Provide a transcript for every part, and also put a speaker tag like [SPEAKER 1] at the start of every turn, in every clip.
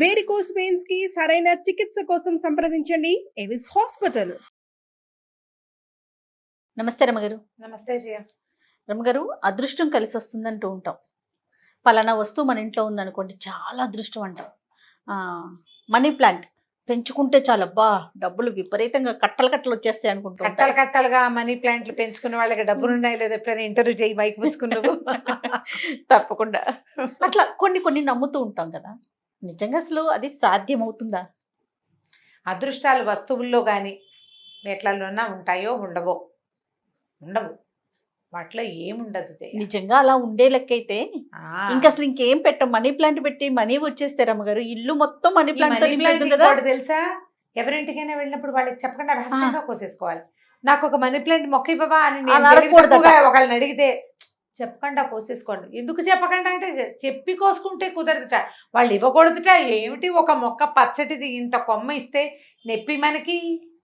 [SPEAKER 1] Varicose వెయిన్స్కి సరైన చికిత్స కోసం సంప్రదించండి. ఎవిస్ హాస్పిటల్
[SPEAKER 2] నమస్తే రమగారు.
[SPEAKER 3] నమస్తే జయ.
[SPEAKER 2] రమగారు అదృష్టం కలిసి వస్తుందంటూ ఉంటాం. పలానా వస్తువు మన ఇంట్లో ఉందనుకోండి చాలా అదృష్టం అంటాం. ఆ, మనీ ప్లాంట్ పెంచుకుంటే చాలా అబ్బా డబ్బులు విపరీతంగా కట్టలు కట్టలు వచ్చేస్తాయి అనుకుంటూ.
[SPEAKER 3] కట్టలు కట్టలుగా మనీ ప్లాంట్లు పెంచుకున్న వాళ్ళకి డబ్బులు ఉన్నాయి లేదా ఎప్పుడైనా ఇంటర్వ్యూ చేయి మైక్ పుచ్చుకున్నావు
[SPEAKER 2] తప్పకుండా. అట్లా కొన్ని కొన్ని నమ్ముతూ ఉంటాం కదా. నిజంగా అసలు అది సాధ్యం అవుతుందా
[SPEAKER 3] అదృష్టాలు వస్తువుల్లో కానీ ఎట్లలోనా ఉంటాయో ఉండవో? ఉండవు. వాటిలో ఏముండదు
[SPEAKER 2] నిజంగా అలా ఉండే లెక్కైతే ఇంకా అసలు ఇంకేం పెట్టం? మనీ ప్లాంట్ పెట్టి మనీ వచ్చేస్తే రమ్మగారు. ఇల్లు మొత్తం మనీ ప్లాంట్ కదా.
[SPEAKER 3] తెలుసా? ఎవరింటికైనా వెళ్ళినప్పుడు వాళ్ళకి చెప్పకుండా రహస్యంగా కోసేసుకోవాలి. నాకు ఒక మనీ ప్లాంట్ మొక్క ఇవ్వవా? అని ఒకళ్ళని అడిగితే చెప్పకుండా కోసేసుకోండి. ఎందుకు చెప్పకుండా అంటే చెప్పి కోసుకుంటే కుదరదుట. వాళ్ళు ఇవ్వకూడదుట. ఏమిటి ఒక మొక్క పచ్చటిది ఇంత కొమ్మ ఇస్తే నొప్పి మనకి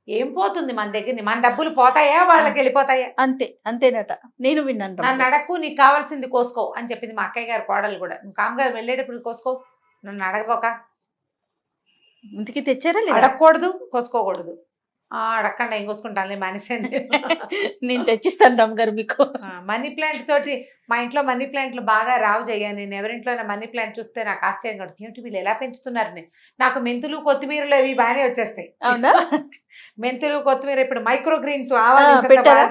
[SPEAKER 3] ఏం పోతుంది మన దగ్గర మన డబ్బులు పోతాయా? వాళ్ళకి వెళ్ళిపోతాయా?
[SPEAKER 2] అంతే అంతేనట. నేను విన్నాను
[SPEAKER 3] నన్ను. అడక్కు నీకు కావాల్సింది కోసుకో అని చెప్పింది మా అక్కయ్య గారు కోడలు కూడా. నువ్వు కామ్గా వెళ్ళేటప్పుడు కోసుకో. నన్ను అడగబోక.
[SPEAKER 2] ఇంటికి తెచ్చారా
[SPEAKER 3] అడగకూడదు కోసుకోకూడదు. ఆ, అడగకుండా ఏం కోసుకుంటానులే మనిషి
[SPEAKER 2] నేను తెచ్చిస్తాను రమ్మగారు మీకు.
[SPEAKER 3] మనీ ప్లాంట్ తోటి మా ఇంట్లో మనీ ప్లాంట్లు బాగా రావు చెయ్య నేను ఎవరింట్లో మనీ ప్లాంట్ చూస్తే నాకు ఆశ్చర్యం కడుతుంది. ఏమిటి వీళ్ళు ఎలా పెంచుతున్నారు? నేను నాకు మెంతులు కొత్తిమీరలు అవి బాగానే వచ్చేస్తాయి.
[SPEAKER 2] అవునా?
[SPEAKER 3] మెంతులు కొత్తిమీర ఇప్పుడు మైక్రో గ్రీన్స్?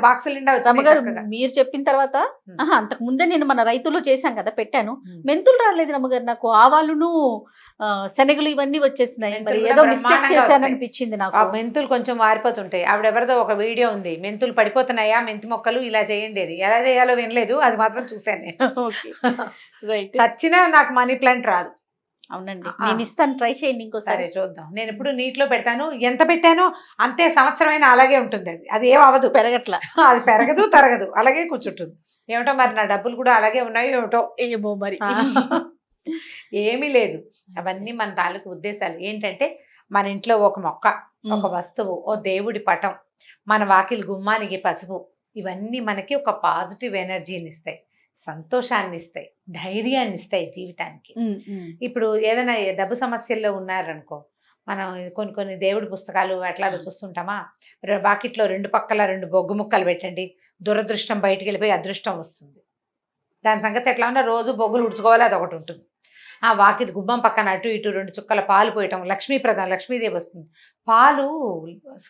[SPEAKER 3] బాక్సులు నిండా
[SPEAKER 2] మీరు చెప్పిన తర్వాత అంతకు ముందే నేను మన రైతుల్లో చేశాం కదా పెట్టాను. మెంతులు రాలేదు రమ్మగారు నాకు ఆవాలును శనగలు ఇవన్నీ వచ్చేసినాయి. ఏదో మిస్టేక్ చేశాను. అనిపించింది నాకు.
[SPEAKER 3] మెంతులు కొంచెం వారిపోతుంటాయి ఆవిడెవరిదో ఒక వీడియో ఉంది. మెంతులు పడిపోతున్నాయా? మెంతి మొక్కలు ఇలా చేయండి ఎలా చేయాలో వినలేదు. అది మాత్రం చూశాను నేను. చచ్చినా నాకు మనీ ప్లాంట్ రాదు.
[SPEAKER 2] అవునండి. నేను ఇస్తాను. ట్రై చేయండి
[SPEAKER 3] సరే
[SPEAKER 2] ఇంకోసారి
[SPEAKER 3] చూద్దాం. నేను ఎప్పుడు నీటిలో పెడతాను. ఎంత పెట్టానో అంతే సంవత్సరమైన అలాగే ఉంటుంది అది. అది ఏం అవ్వదు.
[SPEAKER 2] పెరగట్ల.
[SPEAKER 3] అది పెరగదు తరగదు. అలాగే కూర్చుంటుంది. ఏమిటో మరి నా డబ్బులు కూడా అలాగే ఉన్నాయి ఏమిటో.
[SPEAKER 2] ఏమో మరి.
[SPEAKER 3] ఏమీ లేదు. అవన్నీ మన తాలూకు ఉద్దేశాలు. ఏంటంటే మన ఇంట్లో ఒక మొక్క ఒక వస్తువు ఓ దేవుడి పటం మన వాకిలి గుమ్మానికి పసుపు ఇవన్నీ మనకి ఒక పాజిటివ్ ఎనర్జీని ఇస్తాయి సంతోషాన్ని ఇస్తాయి ధైర్యాన్ని ఇస్తాయి జీవితానికి. ఇప్పుడు ఏదైనా డబ్బు సమస్యల్లో ఉన్నారనుకో మనం కొన్ని కొన్ని దేవుడి పుస్తకాలు అట్లాగో చూస్తుంటామా? వాకిట్లో రెండు పక్కల రెండు బొగ్గు ముక్కలు పెట్టండి దురదృష్టం బయటికి వెళ్ళిపోయి అదృష్టం వస్తుంది. దాని సంగతి ఎట్లా ఉన్నా రోజు బొగ్గులు ఉడుచుకోవాలి అది ఒకటి ఉంటుంది. ఆ వాకిలి గుమ్మం పక్కన అటు ఇటు రెండు చుక్కల పాలు పోయటం లక్ష్మీప్రదం లక్ష్మీదేవి వస్తుంది. పాలు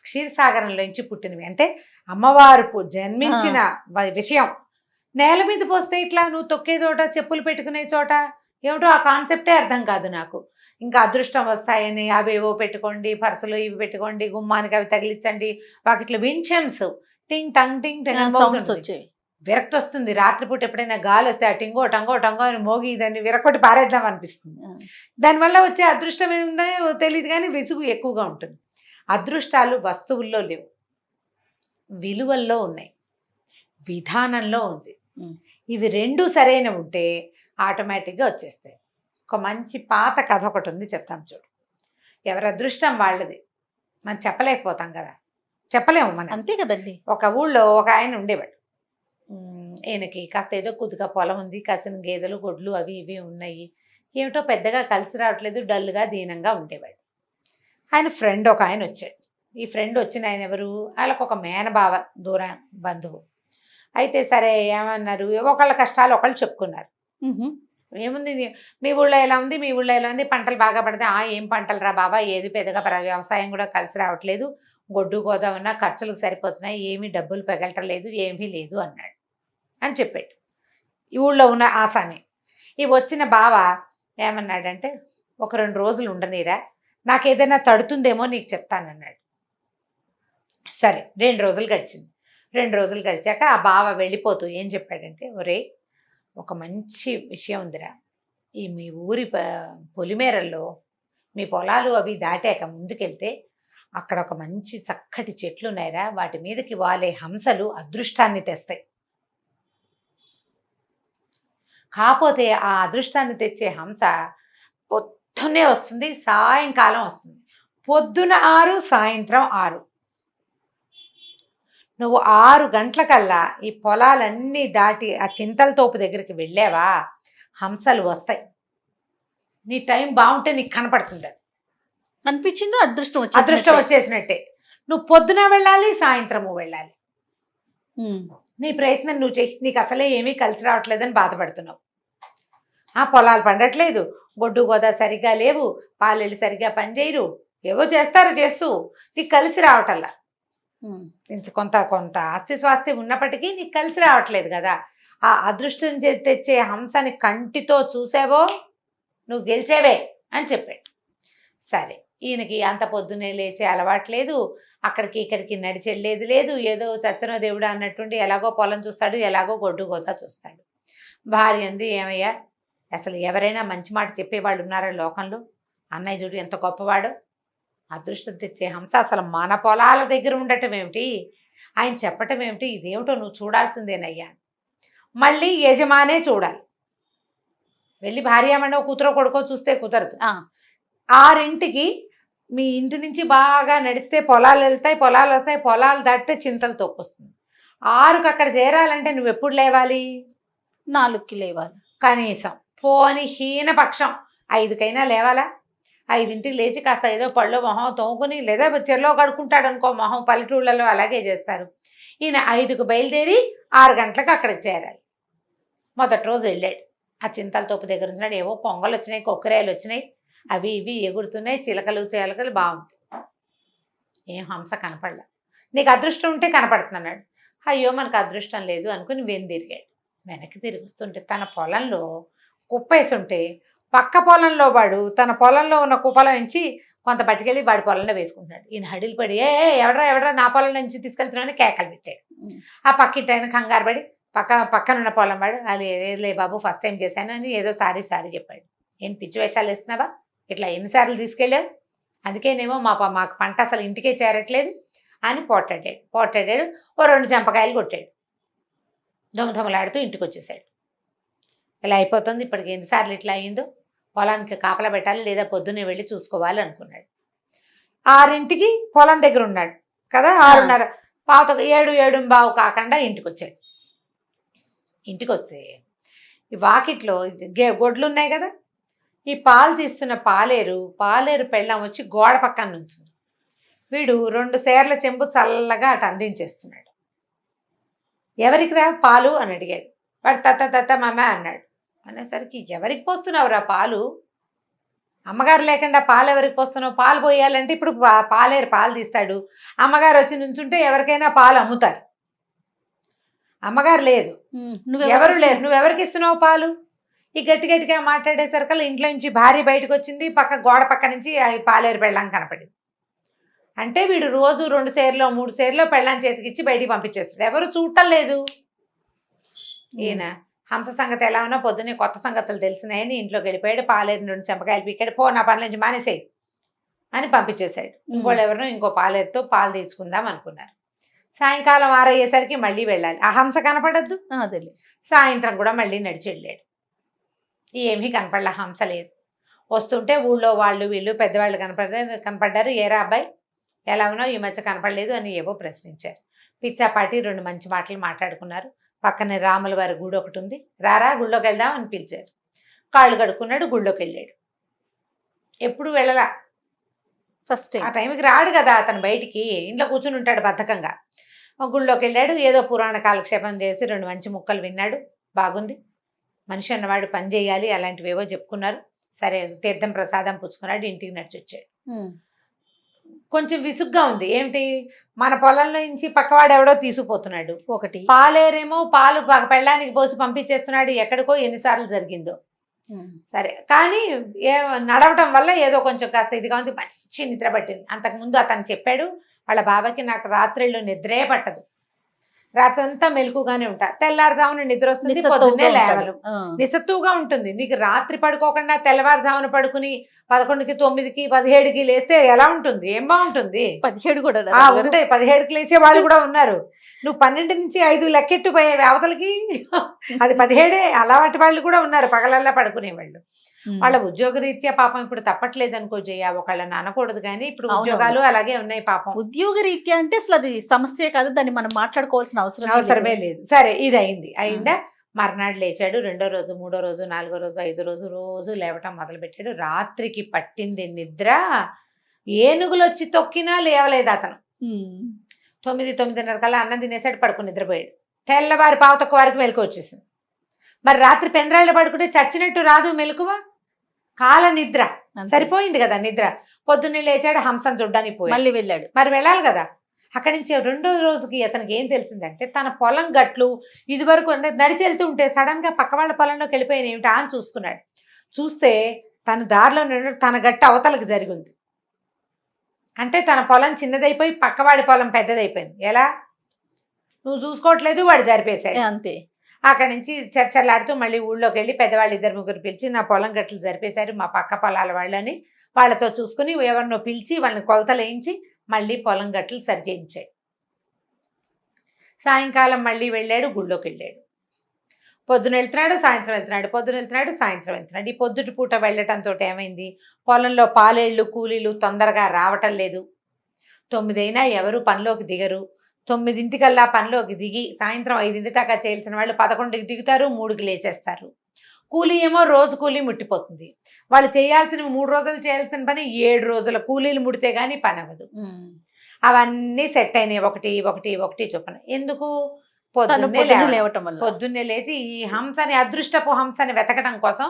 [SPEAKER 3] క్షీరసాగరంలోంచి పుట్టినవి. అంటే అమ్మవారు జన్మించిన విషయం. నేల మీద పోస్తే ఇట్లా నువ్వు తొక్కే చోట చెప్పులు పెట్టుకునే చోట ఏమిటో ఆ కాన్సెప్టే అర్థం కాదు నాకు. ఇంకా అదృష్టం వస్తాయని అవేవో పెట్టుకోండి పర్సులు ఇవి పెట్టుకోండి గుమ్మానికి అవి తగిలించండి వాకిట్లో వించమ్స్ టింగ్ టంగ్ టింగ్ టంగ్.
[SPEAKER 2] వచ్చేవి.
[SPEAKER 3] విరక్తి వస్తుంది రాత్రిపూట ఎప్పుడైనా గాలి వస్తే ఆ టింగో టంగో టంగో అని మోగి దాన్ని విరక్కొట్టి పారేద్దాం అనిపిస్తుంది. దానివల్ల వచ్చే అదృష్టం ఏముందో తెలియదు కానీ విసుగు ఎక్కువగా ఉంటుంది. అదృష్టాలు వస్తువుల్లో లేవు. విలువల్లో ఉన్నాయి. విధానంలో ఉంది. ఇవి రెండు సరైన ఉంటే ఆటోమేటిక్గా వచ్చేస్తాయి. ఒక మంచి పాత కథ ఒకటి ఉంది చెప్తాం చూడు. ఎవరి అదృష్టం వాళ్ళది. మనం చెప్పలేకపోతాం కదా. చెప్పలేము మనం.
[SPEAKER 2] అంతే కదండి.
[SPEAKER 3] ఒక ఊళ్ళో ఒక ఆయన ఉండేవాడు. ఈయనకి కాస్త ఏదో కొద్దిగా పొలం ఉంది కాసిన గేదెలు గొడ్లు అవి ఇవి ఉన్నాయి. ఏమిటో పెద్దగా కలిసి రావట్లేదు డల్గా దీనంగా ఉండేవాడు. ఆయన ఫ్రెండ్ ఒక ఆయన వచ్చాడు. ఈ ఫ్రెండ్ వచ్చిన ఆయన ఎవరు? వాళ్ళకు ఒక మేనబావ దూర బంధువు. అయితే సరే ఏమన్నారు? ఒకళ్ళ కష్టాలు ఒకళ్ళు చెప్పుకున్నారు. ఏముంది మీ ఊళ్ళో ఎలా ఉంది? మీ ఊళ్ళో ఎలా ఉంది? పంటలు బాగా పడితే ఆ ఏం పంటలు రా బాబా? ఏది పెద్దగా వ్యవసాయం కూడా కలిసి రావట్లేదు. గొడ్డు గోదా ఉన్నా ఖర్చులకు సరిపోతున్నాయి. ఏమీ డబ్బులు పెగలటలేదు ఏమీ లేదు అన్నాడు. అని చెప్పాడు ఈ ఊళ్ళో ఉన్న ఆసామి. ఈ వచ్చిన బావ ఏమన్నాడంటే ఒక రెండు రోజులు ఉండనీరా నాకు ఏదైనా తడుతుందేమో నీకు చెప్తానన్నాడు. సరే రెండు రోజులు గడిచింది. రెండు రోజులు గడిచాక ఆ బావ వెళ్ళిపోతూ ఏం చెప్పాడంటే ఒరే ఒక మంచి విషయం ఉందిరా. ఈ మీ ఊరి పొలిమేరల్లో మీ పొలాలు అవి దాటాక ముందుకెళ్తే అక్కడ ఒక మంచి చక్కటి చెట్లు ఉన్నాయిరా వాటి మీదకి వాలే హంసలు అదృష్టాన్ని తెస్తాయి. కాకపోతే ఆ అదృష్టాన్ని తెచ్చే హంస పొద్దున్నే వస్తుంది సాయంకాలం వస్తుంది. పొద్దున ఆరు సాయంత్రం ఆరు. నువ్వు ఆరు గంటలకల్లా ఈ పొలాలన్నీ దాటి ఆ చింతల తోపు దగ్గరికి వెళ్ళావా? హంసలు వస్తాయి. నీ టైం బాగుంటే నీకు కనపడుతుంది అది.
[SPEAKER 2] అనిపించింది? అదృష్టం
[SPEAKER 3] అదృష్టం
[SPEAKER 2] వచ్చేసినట్టే.
[SPEAKER 3] నువ్వు పొద్దున వెళ్ళాలి సాయంత్రము వెళ్ళాలి. నీ ప్రయత్నం నువ్వు చెయ్యి నీకు అసలే ఏమీ కలిసి రావట్లేదని బాధపడుతున్నావు. ఆ పొలాలు పండట్లేదు. గొడ్డు గోదా సరిగ్గా లేవు. పాలెళ్ళు సరిగ్గా పనిచేయరు. ఏవో చేస్తారు చేస్తూ. నీకు కలిసి రావటల్లా కొంత కొంత ఆస్తి స్వాస్తి ఉన్నప్పటికీ నీకు కలిసి రావట్లేదు కదా. ఆ అదృష్టం చే- తెచ్చే హంసని కంటితో చూసావో? నువ్వు గెలిచేవే అని చెప్పాడు. సరే. ఈయనకి అంత పొద్దునే లేచే అలవాట్లేదు అక్కడికి ఇక్కడికి నడిచి వెళ్ళేది లేదు. ఏదో చచ్చనో దేవుడు అన్నట్టుండి ఎలాగో పొలం చూస్తాడు ఎలాగో గొడ్డు గోత చూస్తాడు. భార్య అంది ఏమయ్యా అసలు ఎవరైనా మంచి మాట చెప్పేవాళ్ళు ఉన్నారా లోకంలో? అన్నయ్య చూడు ఎంత గొప్పవాడు. అదృష్టం తెచ్చే హంస అసలు మన పొలాల దగ్గర ఉండటం ఏమిటి? ఆయన చెప్పటం ఏమిటి? ఇదేమిటో నువ్వు చూడాల్సిందేనయ్యా. మళ్ళీ యజమానే చూడాలి. వెళ్ళి భార్యామణో కూతురో కొడుకో చూస్తే కుదరదు. ఆరింటికి మీ ఇంటి నుంచి బాగా నడిస్తే పొలాలు వెళ్తాయి పొలాలు వస్తాయి పొలాలు దాటితే చింతలు తొక్కొస్తుంది ఆరుకు అక్కడ చేరాలంటే నువ్వు ఎప్పుడు లేవాలి?
[SPEAKER 2] నాలుగుకి లేవాలి.
[SPEAKER 3] కనీసం. పోని హీన పక్షం. ఐదుకైనా లేవాలా? ఐదింటికి లేచి కాస్త ఏదో పళ్ళు మొహం తోముకుని లేదా చెరలో కడుక్కుంటాడు అనుకో మొహం పల్లెటూళ్ళలో అలాగే చేస్తారు. ఈయన ఐదుకు బయలుదేరి ఆరు గంటలకు అక్కడికి చేరాలి. మొదటి రోజు వెళ్ళాడు. ఆ చింతల తోపు దగ్గర ఉంటున్నాడు. ఏవో పొంగలు వచ్చినాయి కొక్కరాయలు వచ్చినాయి. అవి ఇవి ఎగురుతున్నాయి చిలకలు తేలకలు బాగుంది ఏం హంస కనపడలా. నీకు అదృష్టం ఉంటే కనపడుతున్నాడు అయ్యో మనకు అదృష్టం లేదు అనుకుని వెనుదిరిగాడు వెనక్కి తిరుగుతుంటే తన పొలంలో కుప్పేసి ఉంటే పక్క పొలంలో వాడు తన పొలంలో ఉన్న కుప్పలో నుంచి కొంత పట్టుకెళ్ళి వాడి పొలంలో వేసుకుంటున్నాడు. ఈయన హడిలు పడి ఏ ఎవడ్రా ఎవడ్రా నా పొలం నుంచి తీసుకెళ్తున్నాడని కేకలు పెట్టాడు. ఆ పక్కింటి ఆయన కంగారు పడి పక్క పక్కనున్న పొలం వాడు అది లే బాబు ఫస్ట్ టైం చేశాను అని ఏదో సారీ సారీ చెప్పాడు. ఏం పిచ్చి వేషాలు వేస్తున్నావా? ఇట్లా ఎన్నిసార్లు తీసుకెళ్ళావు అందుకేనేమో మా మాకు పంట అసలు ఇంటికే చేరట్లేదు అని పోటాడాడు పోటాడాడు ఓ రెండు చెంపకాయలు కొట్టాడు. దొంగదొంగలాడుతూ ఇంటికి వచ్చేసాడు ఇలా అయిపోతుంది ఇప్పటికి ఎన్నిసార్లు ఇట్లా అయిందో? పొలానికి కాపలా పెట్టాలి లేదా పొద్దున్నే వెళ్ళి చూసుకోవాలి అనుకున్నాడు ఆరింటికి పొలం దగ్గర ఉన్నాడు కదా ఆరున్నర పాత ఏడు ఏడు బావు కాకుండా ఇంటికి వచ్చాడు ఇంటికి వస్తే వాకిట్లో గే గొడ్లు ఉన్నాయి కదా ఈ పాలు తీస్తున్న పాలేరు పాలేరు పెళ్ళం వచ్చి గోడ పక్కన నుంచింది. వీడు రెండు సేర్ల చెంబు చల్లగా అటు అందించేస్తున్నాడు. ఎవరికి రా పాలు? అని అడిగాడు. వాడు తత్త తత్త మమ్మ అన్నాడు. అనేసరికి ఎవరికి పోస్తున్నావురా పాలు? అమ్మగారు లేకుండా పాలు ఎవరికి పోస్తున్నావు? పాలు పోయాలంటే ఇప్పుడు పాలేరు పాలు తీస్తాడు. అమ్మగారు వచ్చి నుంచుంటే ఎవరికైనా పాలు అమ్ముతారు. అమ్మగారు లేదు.
[SPEAKER 2] ఉమ్.
[SPEAKER 3] ఎవరు లేరు. నువ్వు ఎవరికి ఇస్తున్నావు పాలు? ఈ గట్టి గట్టిగా మాట్లాడేసరికి ఇంట్లో నుంచి భార్య బయటకు వచ్చింది పక్క గోడ పక్క నుంచి పాలేరు పెళ్ళాం కనపడింది. అంటే వీడు రోజు రెండు సేర్లో మూడు సేర్లో పెళ్ళాం చేతికిచ్చి బయటికి పంపించేస్తాడు. ఎవరు చూడటం లేదు. ఈయన హంస సంగతి ఎలా ఉన్నా పొద్దున్నే కొత్త సంగతులు తెలిసినాయని ఇంట్లోకి వెళ్ళిపోయాడు పాలేరు రెండు చెంపకాయలు పీకాడు పో నా పని నుంచి మానేసేయి అని పంపించేశాడు. ఇంకోళ్ళు ఎవరినో ఇంకో పాలేరుతో పాలు తీర్చుకుందాం అనుకున్నారు. సాయంకాలం ఆరయ్యేసరికి మళ్ళీ వెళ్ళాలి. ఆ హంస కనపడద్దు. సాయంత్రం కూడా మళ్ళీ నడిచి వెళ్ళాడు ఏమీ కనపడలే హంస లేదు. వస్తుంటే ఊళ్ళో వాళ్ళు వీళ్ళు పెద్దవాళ్ళు కనపడ్డారు కనపడ్డారు. ఏరా అబ్బాయి ఎలా ఉన్నావు? ఈ మధ్య కనపడలేదు అని ఏవో ప్రశ్నించారు. పిచ్చాపాటి రెండు మంచి మాటలు మాట్లాడుకున్నారు. పక్కనే రాముల వారి గుడి ఒకటి ఉంది. రారా గుళ్ళోకి వెళ్దాం అని పిలిచారు. కాళ్ళు కడుక్కున్నాడు గుళ్ళోకి వెళ్ళాడు. ఎప్పుడు వెళ్ళలా?
[SPEAKER 2] ఫస్ట్
[SPEAKER 3] ఆ టైంకి రాడు కదా అతను బయటికి. ఇంట్లో కూర్చుని ఉంటాడు బద్ధకంగా. గుళ్ళోకి వెళ్ళాడు. ఏదో పురాణ కాలక్షేపం చేసి రెండు మంచి ముక్కలు విన్నాడు. బాగుంది. మనిషి అన్నవాడు పని చేయాలి అలాంటివేవో చెప్పుకున్నారు. సరే తీర్థం ప్రసాదం పుచ్చుకున్నాడు ఇంటికి నడిచి వచ్చాడు కొంచెం విసుగ్గా ఉంది. ఏమిటి? మన పొలంలో నుంచి పక్కవాడు ఎవడో తీసుకుపోతున్నాడు.
[SPEAKER 2] ఒకటి.
[SPEAKER 3] పాలేరేమో పాలు పెళ్ళానికి పోసి పంపించేస్తున్నాడు. ఎక్కడికో ఎన్నిసార్లు జరిగిందో. సరే కానీ ఏ నడవటం వల్ల ఏదో కొంచెం కాస్త ఇదిగా ఉంది. మంచి నిద్ర పట్టింది. అంతకుముందు అతను చెప్పాడు వాళ్ళ బాబాకి నాకు రాత్రిళ్ళు నిద్రే పట్టదు. రాత్రంతా మెలకుగానే ఉంటా. తెల్లారుజామున నిద్ర వస్తుంది పొద్దున్నే. లేవలు.
[SPEAKER 2] ఆ.
[SPEAKER 3] నిస్సత్తువుగా ఉంటుంది. నీకు రాత్రి పడుకోకుండా తెల్లవారుజామున పడుకుని పదకొండుకి తొమ్మిదికి పదిహేడుకి లేస్తే ఎలా ఉంటుంది? ఏం బాగుంటుంది?
[SPEAKER 2] పదిహేడు కూడా
[SPEAKER 3] ఉంటాయి. పదిహేడుకి లేచే వాళ్ళు కూడా ఉన్నారు. నువ్వు పన్నెండు నుంచి ఐదు లెక్కెట్టిపోయావు అవతలకి అది పదిహేడే అలాంటి వాళ్ళు కూడా ఉన్నారు. పగలల్లా పడుకునే వాళ్ళు వాళ్ళ ఉద్యోగ రీత్యా పాపం ఇప్పుడు తప్పట్లేదు అనుకో జయ ఒకళ్ళని అనకూడదు కానీ ఇప్పుడు. ఉద్యోగాలు అలాగే ఉన్నాయి పాపం.
[SPEAKER 2] ఉద్యోగ రీత్యా అంటే అసలు అది సమస్య కాదు దాన్ని మనం మాట్లాడుకోవాల్సిన అవసరం
[SPEAKER 3] అవసరమే లేదు. సరే ఇది అయింది అయిందా? మర్నాడు లేచాడు రెండో రోజు మూడో రోజు నాలుగో రోజు ఐదో రోజు రోజు లేవటం మొదలుపెట్టాడు. రాత్రికి పట్టింది నిద్ర. ఏనుగులు వచ్చి తొక్కినా లేవలేదు అతను. తొమ్మిది తొమ్మిదిన్నర కల్లా అన్నం తినేసాడు పడుకుని నిద్రపోయాడు. తెల్లవారి పావు తక్కువ వరకు మెలకు వచ్చేసింది. మరి రాత్రి పెందరాళ్ళు పడుకుంటే చచ్చినట్టు రాదు మెలకువ? కాల నిద్ర సరిపోయింది కదా నిద్ర. పొద్దున్నే లేచాడు హంసను చూడ్డానికి పోయాడు.
[SPEAKER 2] మళ్ళీ వెళ్ళాడు.
[SPEAKER 3] మరి వెళ్ళాలి కదా. అక్కడి నుంచి రెండో రోజుకి అతనికి ఏం తెలిసిందంటే తన పొలం గట్లు ఇదివరకు నడిచి వెళ్తుంటే సడన్గా పక్క వాళ్ళ పొలంలోకి వెళ్ళిపోయిన ఏమిటా అని చూసుకున్నాడు. చూస్తే తన దారిలో తన గట్టు అవతలకి జరిగింది. అంటే తన పొలం చిన్నదైపోయి పక్కవాడి పొలం పెద్దదైపోయింది. ఎలా? నువ్వు చూసుకోవట్లేదు వాడు జరిపేశాడు.
[SPEAKER 2] అంతే.
[SPEAKER 3] అక్కడి నుంచి చర్చలాడుతూ మళ్ళీ ఊళ్ళోకి వెళ్ళి పెద్దవాళ్ళు ఇద్దరు ముగ్గురు పిలిచి నా పొలం గట్లు జరిపేశారు మా పక్క పొలాల వాళ్ళని వాళ్ళతో చూసుకుని ఎవరినో పిలిచి వాళ్ళని కొలతలు వేయించి మళ్ళీ పొలం గట్లు సరిచేయించాడు. సాయంకాలం మళ్ళీ వెళ్ళాడు గుళ్ళోకి వెళ్ళాడు. పొద్దున వెళ్తున్నాడు సాయంత్రం వెళ్తున్నాడు పొద్దున వెళ్తున్నాడు సాయంత్రం వెళ్తున్నాడు. ఈ పొద్దుటి పూట వెళ్ళటంతో ఏమైంది? పొలంలో పాలేళ్ళు కూలీలు తొందరగా రావటం లేదు. తొమ్మిదైనా ఎవరు పనిలోకి దిగరు. తొమ్మిదింటికల్లా పనిలోకి దిగి సాయంత్రం ఐదింటి దాకా చేయాల్సిన వాళ్ళు పదకొండుకి దిగుతారు మూడుకి లేచేస్తారు. కూలీ ఏమో రోజు కూలీ ముట్టిపోతుంది. వాళ్ళు చేయాల్సిన మూడు రోజులు చేయాల్సిన పని ఏడు రోజుల కూలీలు ముడితే గానీ పని అవ్వదు అవన్నీ సెట్ అయినాయి. ఒకటి ఒకటి ఒకటి చొప్పున. ఎందుకు? పొద్దున్నే.
[SPEAKER 2] లేవటం వల్ల.
[SPEAKER 3] పొద్దున్నే లేచి ఈ హంసని అదృష్టపు హంసని వెతకడం కోసం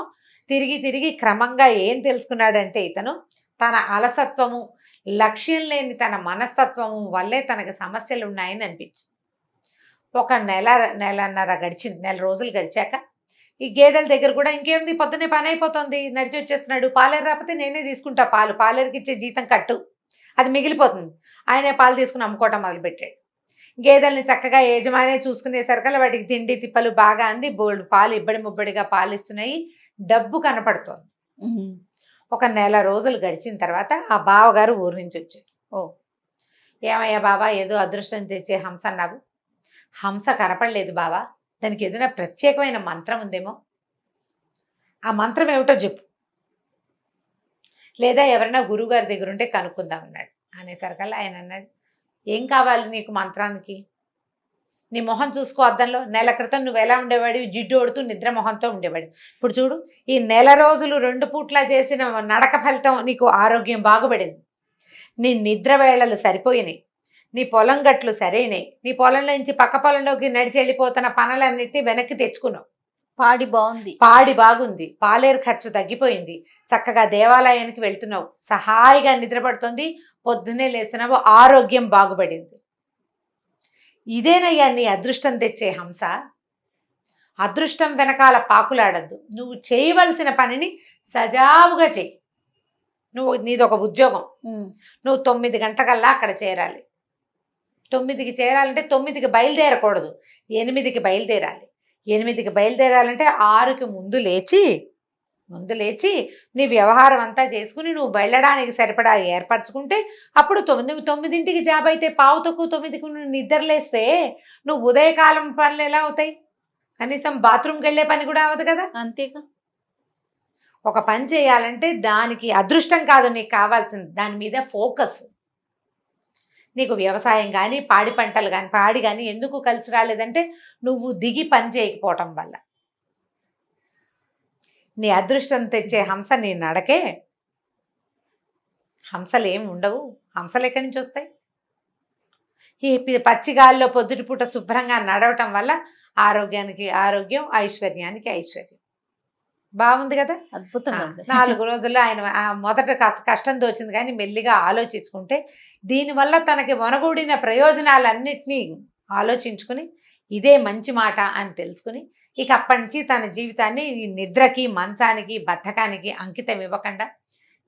[SPEAKER 3] తిరిగి తిరిగి క్రమంగా ఏం తెలుసుకున్నాడంటే ఇతను తన అలసత్వము లక్ష్యం లేని తన మనస్తత్వం వల్లే తనకు సమస్యలు ఉన్నాయని అనిపించింది. ఒక నెల నెలన్నర గడిచింది నెల రోజులు గడిచాక ఈ గేదెల దగ్గర కూడా ఇంకేముంది పొద్దున్నే పని అయిపోతుంది నడిచి వచ్చేస్తున్నాడు పాలేరు రాకపోతే నేనే తీసుకుంటా పాలు పాలేరుకి ఇచ్చే జీతం కట్టు అది మిగిలిపోతుంది. ఆయనే పాలు తీసుకుని అమ్ముకోవటం మొదలుపెట్టాడు. గేదెల్ని చక్కగా యజమానే చూసుకునేసరికల్లా వాటికి తిండి తిప్పలు బాగా అంది బోల్డ్ పాలు ఇబ్బడి ముబ్బడిగా పాలు ఇస్తున్నాయి డబ్బు కనపడుతోంది. ఒక నెల రోజులు గడిచిన తర్వాత ఆ బావగారు ఊరి నుంచి వచ్చారు. ఓ ఏమయ్యా బావా ఏదో అదృష్టం తెచ్చే హంస అన్నావు. హంస కనపడలేదు బావా. దానికి ఏదైనా ప్రత్యేకమైన మంత్రం ఉందేమో? ఆ మంత్రం ఏమిటో చెప్పు. లేదా ఎవరైనా గురువుగారి దగ్గర ఉంటే కనుక్కుందాం అన్నాడు. అనేసరికల్లా ఆయన అన్నాడు ఏం కావాలి నీకు మంత్రానికి? నీ మొహం చూసుకో అద్దంలో. నెల క్రితం నువ్వు ఎలా ఉండేవాడివి జిడ్డు ఓడుతూ నిద్ర మొహంతో ఉండేవాడు. ఇప్పుడు చూడు ఈ నెల రోజులు రెండు పూట్ల చేసిన నడక ఫలితం నీకు ఆరోగ్యం బాగుపడింది. నీ నిద్ర వేళలు సరిపోయినాయి. నీ పొలం గట్లు సరైనవి నీ పొలంలో నుంచి పక్క పొలంలోకి నడిచి వెళ్ళిపోతున్న పనులన్నిటినీ వెనక్కి తెచ్చుకున్నావు.
[SPEAKER 2] పాడి బాగుంది.
[SPEAKER 3] పాడి బాగుంది. పాలేరు ఖర్చు తగ్గిపోయింది. చక్కగా దేవాలయానికి వెళ్తున్నావు. సహాయిగా నిద్రపడుతుంది పొద్దున్నే లేస్తున్నావు ఆరోగ్యం బాగుపడింది. ఇదేనయ్యా నీ అదృష్టం తెచ్చే హంస? అదృష్టం వెనకాల పాకులాడద్దు. నువ్వు చేయవలసిన పనిని సజావుగా చెయ్యి నువ్వు నీది ఒక ఉద్యోగం. నువ్వు తొమ్మిది గంటలకల్లా అక్కడ చేరాలి. తొమ్మిదికి చేరాలంటే తొమ్మిదికి బయలుదేరకూడదు. ఎనిమిదికి బయలుదేరాలి. ఎనిమిదికి బయలుదేరాలంటే ఆరుకి ముందు లేచి ముందు లేచి నీ వ్యవహారం అంతా చేసుకుని నువ్వు వెళ్ళడానికి సరిపడా ఏర్పరచుకుంటే అప్పుడు తొమ్మిది తొమ్మిదింటికి జాబ్ అయితే పావు తక్కువ తొమ్మిదికి నువ్వు నిద్రలేస్తే నువ్వు ఉదయకాలం పనులు ఎలా అవుతాయి? కనీసం బాత్రూమ్కి వెళ్ళే పని కూడా అవ్వదు కదా?
[SPEAKER 2] అంతేగా.
[SPEAKER 3] ఒక పని చేయాలంటే దానికి అదృష్టం కాదు నీకు కావాల్సింది. దాని మీద ఫోకస్. నీకు వ్యవసాయం కానీ పాడి పంటలు కానీ పాడి కానీ ఎందుకు కలిసి రాలేదంటే నువ్వు దిగి పని చేయకపోవటం వల్ల. నీ అదృష్టం తెచ్చే హంస నీ నడకే. హంసలు ఏం ఉండవు. హంసలు ఎక్కడి నుంచి వస్తాయి? ఈ పచ్చిగాల్లో పొద్దుటి పూట శుభ్రంగా నడవటం వల్ల ఆరోగ్యానికి ఆరోగ్యం ఐశ్వర్యానికి ఐశ్వర్యం. బాగుంది కదా?
[SPEAKER 2] ఉంది.
[SPEAKER 3] నాలుగు రోజుల్లో ఆయన మొదట కష్టం తోచింది కానీ మెల్లిగా ఆలోచించుకుంటే దీనివల్ల తనకి వనగూడిన ప్రయోజనాలన్నిటినీ ఆలోచించుకుని ఇదే మంచి మాట అని తెలుసుకుని ఇక అప్పటి నుంచి తన జీవితాన్ని ఈ నిద్రకి మంచానికి బద్ధకానికి అంకితం ఇవ్వకుండా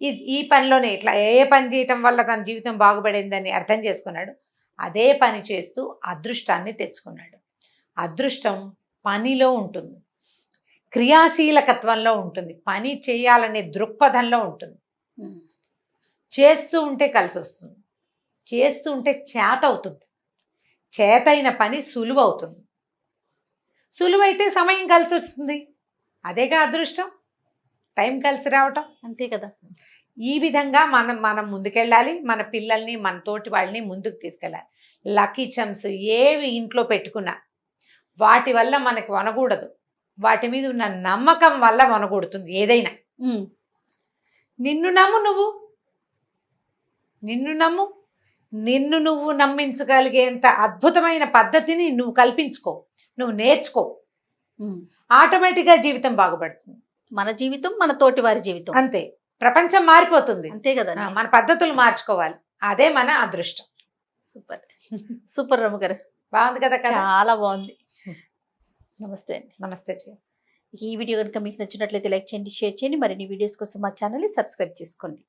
[SPEAKER 3] ఈ ఈ పనిలోనే ఇట్లా ఏ పని చేయటం వల్ల తన జీవితం బాగుపడిందని అర్థం చేసుకున్నాడు. అదే పని చేస్తూ అదృష్టాన్ని తెచ్చుకున్నాడు. అదృష్టం పనిలో ఉంటుంది. క్రియాశీలకత్వంలో ఉంటుంది. పని చేయాలనే దృక్పథంలో ఉంటుంది. చేస్తూ ఉంటే కలిసి వస్తుంది చేస్తూ ఉంటే చేత అవుతుంది. చేతైన పని సులువు అవుతుంది సులువైతే సమయం కలిసి వస్తుంది అదేగా అదృష్టం. టైం కలిసి రావటం.
[SPEAKER 2] అంతే కదా.
[SPEAKER 3] ఈ విధంగా మనం మనం ముందుకెళ్ళాలి. మన పిల్లల్ని మన తోటి వాళ్ళని ముందుకు తీసుకెళ్ళాలి. లక్కీ చమ్స్ ఏవి ఇంట్లో పెట్టుకున్నా వాటి వల్ల మనకి వనకూడదు వాటి మీద ఉన్న నమ్మకం వల్ల మనగొడుతుంది ఏదైనా. నిన్ను నమ్ము నువ్వు. నిన్ను నమ్ము. నిన్ను నువ్వు నమ్మించగలిగేంత అద్భుతమైన పద్ధతిని నువ్వు కల్పించుకో. నువ్వు నేర్చుకో. ఆటోమేటిక్గా జీవితం బాగుపడుతుంది.
[SPEAKER 2] మన జీవితం మన తోటి వారి జీవితం.
[SPEAKER 3] అంతే. ప్రపంచం మారిపోతుంది.
[SPEAKER 2] అంతే కదా
[SPEAKER 3] మన పద్ధతులు మార్చుకోవాలి. అదే మన అదృష్టం.
[SPEAKER 2] సూపర్. సూపర్ రమ్మ గారు.
[SPEAKER 3] బాగుంది కదా
[SPEAKER 2] చాలా బాగుంది. నమస్తే అండి.
[SPEAKER 3] నమస్తే.
[SPEAKER 2] ఈ వీడియో కనుక మీకు నచ్చినట్లయితే లైక్ చేయండి షేర్ చేయండి. మరిన్ని వీడియోస్ కోసం మా ఛానల్ని సబ్స్క్రైబ్ చేసుకోండి.